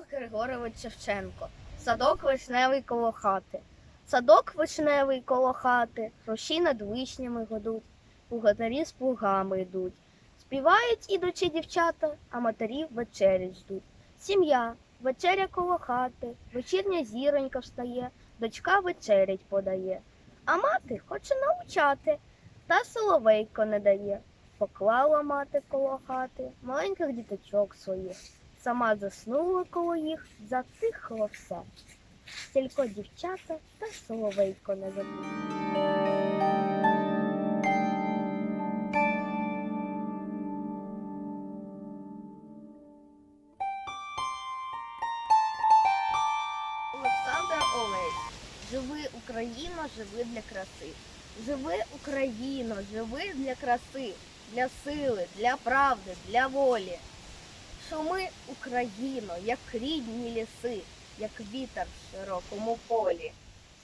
Тарас Григорович Шевченко. Садок вишневий коло хати. Садок вишневий коло хати, гроші над вишнями годуть, плугатарі з плугами йдуть. Співають ідучі дівчата, а матерів вечері ждуть. Сім'я, вечеря коло хати, вечірня зіронька встає, дочка вечерять подає. А мати хоче навчати, та соловейко не дає. Поклала мати коло хати маленьких діточок своїх. Сама заснула коло їх, затихло все. Тільки дівчата та соловейко не забули. Олександр Олесь. Живи Україно, живи для краси. Живи Україно, живи для краси, для сили, для правди, для волі. Шуми Україно, як рідні ліси, як вітер в широкому полі.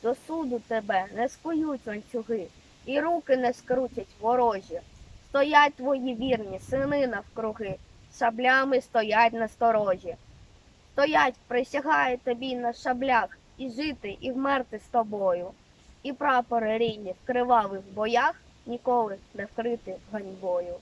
До суду тебе не скують ланцюги, і руки не скрутять ворожі. Стоять твої вірні сини навкруги, шаблями стоять на сторожі. Стоять, присягають тобі на шаблях, і жити, і вмерти з тобою. І прапори рідні в кривавих боях ніколи не вкрити ганьбою.